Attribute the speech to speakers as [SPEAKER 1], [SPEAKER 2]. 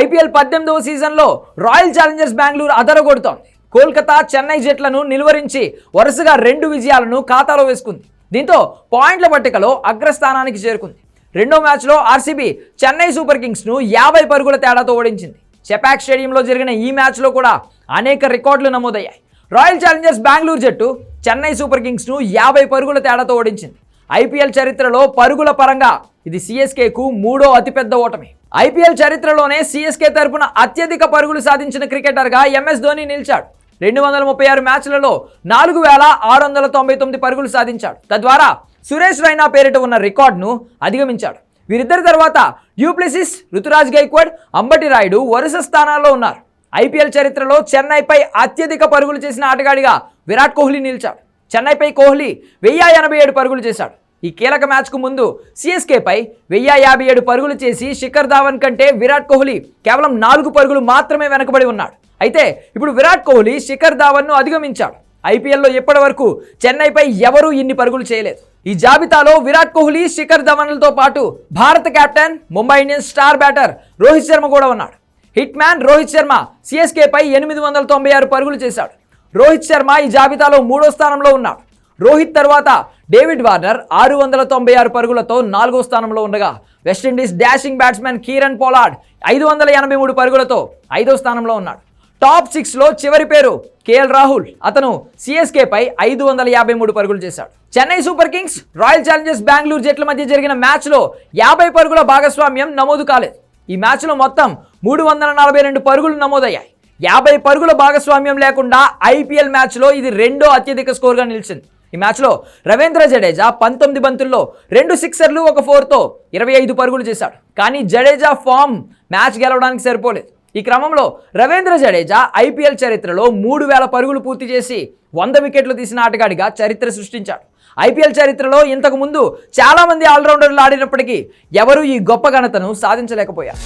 [SPEAKER 1] IPL పద్దెనిమిదవ సీజన్లో royal Challengers Bengaluru అదరగొడుతోంది. కోల్కతా చెన్నై జట్లను నిలువరించి వరుసగా రెండు విజయాలను ఖాతాలో వేసుకుంది. దీంతో పాయింట్ల పట్టికలో అగ్రస్థానానికి చేరుకుంది. రెండో మ్యాచ్లో ఆర్సీబీ చెన్నై సూపర్ కింగ్స్ను యాభై పరుగుల తేడాతో ఓడించింది. చెపాక్ స్టేడియంలో జరిగిన ఈ మ్యాచ్లో కూడా అనేక రికార్డులు నమోదయ్యాయి. రాయల్ ఛాలెంజర్స్ బెంగళూరు జట్టు చెన్నై సూపర్ కింగ్స్ను యాభై పరుగుల తేడాతో ఓడించింది. ఐపీఎల్ చరిత్రలో పరుగుల పరంగా ఇది సిఎస్కేకు మూడో అతిపెద్ద ఓటమి. ఐపీఎల్ చరిత్రలోనే సిఎస్కే తరపున అత్యధిక పరుగులు సాధించిన క్రికెటర్గా ఎంఎస్ ధోని నిలిచాడు. రెండు వందల ముప్పై ఆరు మ్యాచ్లలో నాలుగు వేల ఆరు వందల తొంభై తొమ్మిది పరుగులు సాధించాడు. తద్వారా సురేష్ రైనా పేరిట ఉన్న రికార్డును అధిగమించాడు. వీరిద్దరి తర్వాత డ్యూప్లెసిస్ రుతురాజ్ గైక్వాడ్ అంబటి రాయుడు వరుస స్థానాల్లో ఉన్నారు. ఐపీఎల్ చరిత్రలో చెన్నైపై అత్యధిక పరుగులు చేసిన ఆటగాడిగా విరాట్ కోహ్లీ నిలిచాడు. చెన్నైపై కోహ్లీ వెయ్యి ఎనభై ఏడు పరుగులు చేశాడు. ఈ కీలక మ్యాచ్కు ముందు సిఎస్కేపై వెయ్యి యాభై ఏడు పరుగులు చేసి శిఖర్ ధావన్ కంటే విరాట్ కోహ్లీ కేవలం నాలుగు పరుగులు మాత్రమే వెనకబడి ఉన్నాడు. అయితే ఇప్పుడు విరాట్ కోహ్లీ శిఖర్ ధావన్ను అధిగమించాడు. ఐపీఎల్లో ఇప్పటి వరకు చెన్నైపై ఎవరూ ఇన్ని పరుగులు చేయలేదు. ఈ జాబితాలో విరాట్ కోహ్లీ శిఖర్ ధవన్లతో పాటు భారత captain Mumbai Indians star batter Rohit Sharma కూడా ఉన్నాడు. హిట్ మ్యాన్ రోహిత్ శర్మ సిఎస్కేపై ఎనిమిది వందల తొంభై ఆరు పరుగులు చేశాడు. రోహిత్ శర్మ ఈ జాబితాలో మూడో స్థానంలో ఉన్నాడు. రోహిత్ తర్వాత డేవిడ్ వార్నర్ ఆరు వందల తొంభై ఆరు పరుగులతో నాలుగో స్థానంలో ఉండగా West Indies dashing batsmen Kieron Pollard ఐదు వందల ఎనభై మూడు పరుగులతో ఐదో స్థానంలో ఉన్నాడు. టాప్ సిక్స్లో చివరి పేరు కేఎల్ రాహుల్. అతను సిఎస్కేపై ఐదు వందల యాభై మూడు పరుగులు చేశాడు. Chennai super kings royal challengers Bengaluru జట్ల మధ్య జరిగిన మ్యాచ్లో యాభై పరుగుల భాగస్వామ్యం నమోదు కాలేదు. ఈ మ్యాచ్లో మొత్తం మూడు వందల నలభై రెండు పరుగులు నమోదయ్యాయి. యాభై పరుగుల భాగస్వామ్యం లేకుండా ఐపీఎల్ మ్యాచ్లో ఇది రెండో అత్యధిక స్కోర్గా నిలిచింది. ఈ మ్యాచ్లో రవీంద్ర జడేజా పంతొమ్మిది బంతుల్లో రెండు సిక్సర్లు ఒక ఫోర్తో ఇరవై ఐదు పరుగులు చేశాడు. కానీ జడేజా ఫామ్ మ్యాచ్ గెలవడానికి సరిపోలేదు. ఈ క్రమంలో రవీంద్ర జడేజా ఐపీఎల్ చరిత్రలో మూడు వేల పరుగులు పూర్తి చేసి వంద వికెట్లు తీసిన ఆటగాడిగా చరిత్ర సృష్టించాడు. ఐపీఎల్ చరిత్రలో ఇంతకు ముందు చాలామంది ఆల్రౌండర్లు ఆడినప్పటికీ ఎవరూ ఈ గొప్ప ఘనతను సాధించలేకపోయారు.